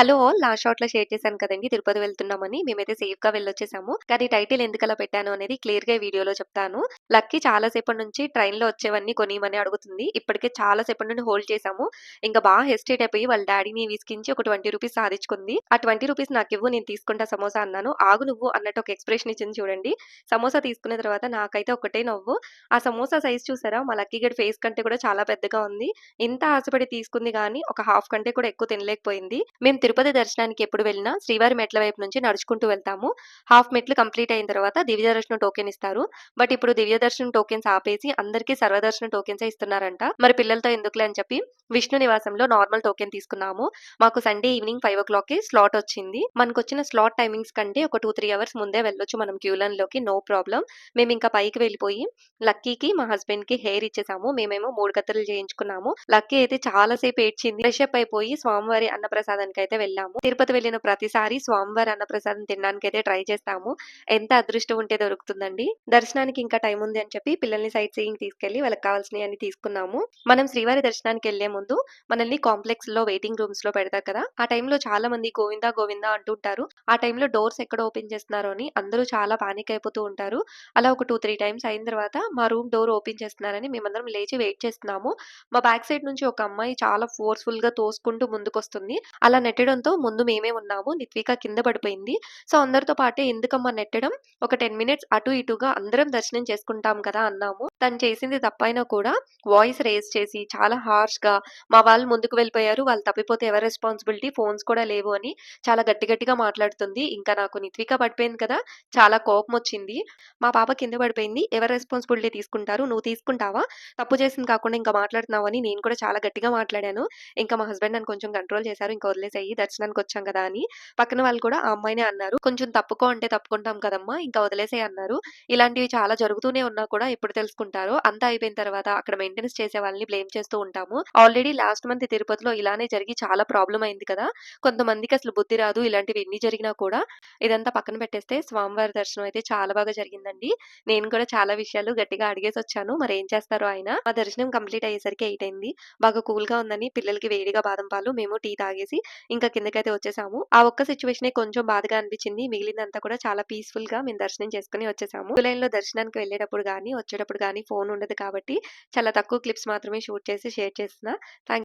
Hello all షాట్లో share చేశాను కదండి తిరుపతి వెళ్తున్నామని. మేమైతే సేఫ్గా వెళ్ళొచ్చేసాము. కానీ టైటిల్ ఎందుకలా పెట్టాను అనేది క్లియర్గా వీడియోలో చెప్తాను. లక్కీ చాలా సేపటి నుంచి ట్రైన్లో వచ్చేవన్నీ కొనియమని అడుగుతుంది. ఇప్పటికే చాలా సేపటి నుండి హోల్డ్ చేశాము. ఇంకా బాగా హెస్టేట్ అయిపోయి వాళ్ళ డాడీని విసికించి ఒక ట్వంటీ రూపీస్ సాధించుకుంది. ఆ ట్వంటీ రూపీస్ నాకు ఇవ్వు నేను తీసుకుంటా సమోసా అన్నాను. ఆగు నువ్వు అన్నట్టు ఒక ఎక్స్‌ప్రెషన్ ఇచ్చింది చూడండి. సమోసా తీసుకున్న తర్వాత నాకైతే ఒకటే నవ్వు. ఆ సమోసా సైజ్ చూసారా? మా లక్కీ గడి ఫేస్ కంటే కూడా చాలా పెద్దగా ఉంది. ఇంత ఆశపడి తీసుకుంది కానీ ఒక హాఫ్ కంటే కూడా ఎక్కువ తినలేకపోయింది. మేము తిరుపతి దర్శనానికి ఎప్పుడు వెళ్ళినా శ్రీవారి మెట్ల వైపు నుంచి నడుచుకుంటూ వెళ్తాము. హాఫ్ మెట్లు కంప్లీట్ అయిన తర్వాత దివ్య దర్శనం టోకెన్ ఇస్తారు. బట్ ఇప్పుడు దివ్య దర్శనం టోకెన్స్ ఆపేసి అందరికీ సర్వదర్శన టోకెన్సే ఇస్తున్నారంట. మరి పిల్లలతో ఎందుకులే అని చెప్పి విష్ణు నివాసంలో నార్మల్ టోకెన్ తీసుకున్నాము. మాకు సండే ఈవినింగ్ 5:00కి స్లాట్ వచ్చింది. మనకు వచ్చిన స్లాట్ టైమింగ్స్ కంటే ఒక 2, 3 అవర్స్ ముందే వెళ్ళొచ్చు మనం క్యూ లోకి నో ప్రాబ్లం మేము ఇంకా పైకి వెళ్ళిపోయి లక్కీకి, మా హస్బెండ్కి హెయిర్ ఇచ్చేసాము. మేమేమో 3 కత్తులు చేయించుకున్నాము. లక్కీ అయితే చాలా సేపు ఏడ్చింది. ఫ్రెష్ అప్ అయిపోయి స్వామివారి అయితే వెళ్ళాము. తిరుపతి వెళ్ళిన ప్రతిసారి స్వామివారి అన్నప్రసాదం అయితే ట్రై చేస్తాము. ఎంత అదృష్టం ఉంటే దొరుకుతుందండి. దర్శనానికి ఇంకా టైం ఉంది అని చెప్పి పిల్లల్ని సైట్ సీయింగ్ తీసుకెళ్ళి వాళ్ళకి కావాల్సినయన్ని తీసుకున్నాము. మనం శ్రీవారి దర్శనానికి వెళ్ళే ముందు మనల్ని కాంప్లెక్స్లో వెయిటింగ్ రూమ్స్లో పెడతారు కదా! ఆ టైంలో చాలా మంది గోవిందా గోవిందా అంటుంటారు. ఆ టైంలో డోర్స్ ఎక్కడ ఓపెన్ చేస్తున్నారో అని అందరూ చాలా పానిక్ అయిపోతూ ఉంటారు. అలా ఒక 2, 3 టైమ్స్ అయిన తర్వాత మా రూమ్ డోర్ ఓపెన్ చేస్తున్నారని మేమందరం లేచి వెయిట్ చేస్తున్నాము. మా బ్యాక్ సైడ్ నుంచి ఒక అమ్మాయి చాలా ఫోర్స్‌ఫుల్‌గా తోసుకుంటూ ముందుకొస్తుంది. అలా నెట్ నెట్టడంతో ముందు మేమే ఉన్నాము. నిత్విక కింద పడిపోయింది. సో అందరితో పాటే ఎందుకమ్మా నెట్టడం? ఒక 10 మినిట్స్ అటు ఇటుగా అందరం దర్శనం చేసుకుంటాం కదా! అన్నాము. తను చేసింది తప్పైనా కూడా వాయిస్ రేజ్ చేసి చాలా హార్ష్‌గా మా వాళ్ళు ముందుకు వెళ్ళిపోయారు. వాళ్ళు తప్పిపోతే ఎవరి రెస్పాన్సిబిలిటీ? ఫోన్స్ కూడా లేవు అని చాలా గట్టి గట్టిగా మాట్లాడుతుంది. ఇంకా నాకు నిత్విక పడిపోయింది కదా! చాలా కోపం వచ్చింది మా పాప కింద పడిపోయింది. ఎవరు రెస్పాన్సిబిలిటీ తీసుకుంటారు? నువ్వు తీసుకుంటావా? తప్పు చేసింది కాకుండా ఇంకా మాట్లాడుతున్నావని నేను కూడా చాలా గట్టిగా మాట్లాడాను. ఇంకా మా హస్బెండ్ నన్ను కొంచెం కంట్రోల్ చేశారు. ఇంకా వదిలేసాయి దర్శనానికి వచ్చాం కదా! అని. పక్కన వాళ్ళు కూడా ఆ అమ్మాయినే అన్నారు. కొంచెం తప్పుకో అంటే తప్పుకుంటాం కదమ్మా! ఇంకా వదిలేసే అన్నారు. ఇలాంటివి చాలా జరుగుతూనే ఉన్నా కూడా ఎప్పుడు తెలుసుకుంటారో అంతా అయిపోయిన తర్వాత అక్కడ మెయింటెనెన్స్ చేసే వాళ్ళని బ్లేమ్ చేస్తూ ఉంటాము. ఆల్రెడీ లాస్ట్ మంత్ తిరుపతిలో ఇలానే జరిగి చాలా ప్రాబ్లమ్ అయింది కదా! కొంతమందికి అసలు బుద్ధి రాదు. ఇలాంటివి ఎన్ని జరిగినా కూడా. ఇదంతా పక్కన పెట్టేస్తే స్వామివారి దర్శనం అయితే చాలా బాగా జరిగిందండి. నేను కూడా చాలా విషయాలు గట్టిగా అడిగేసి వచ్చాను మరి ఏం చేస్తారో ఆయన. ఆ దర్శనం కంప్లీట్ అయ్యేసరికి ఎయిట్ అయింది. బాగా కూల్గా ఉందని పిల్లలకి వేడిగా బాదం పాలు, మేము టీ తాగేసి ఇంకా కిందకైతే వచ్చేసాము. ఆ ఒక్క సిచ్యువేషన్ కొంచెం బాధగా అనిపించింది. మిగిలినంతా కూడా చాలా పీస్ఫుల్గా మేము దర్శనం చేసుకొని వచ్చేసాము. లైన్లో దర్శనానికి వెళ్ళేటప్పుడు గానీ, వచ్చేటప్పుడు గానీ ఫోన్ ఉండదు కాబట్టి చాలా తక్కువ క్లిప్స్ మాత్రమే షూట్ చేసి షేర్ చేస్తున్నా. థ్యాంక్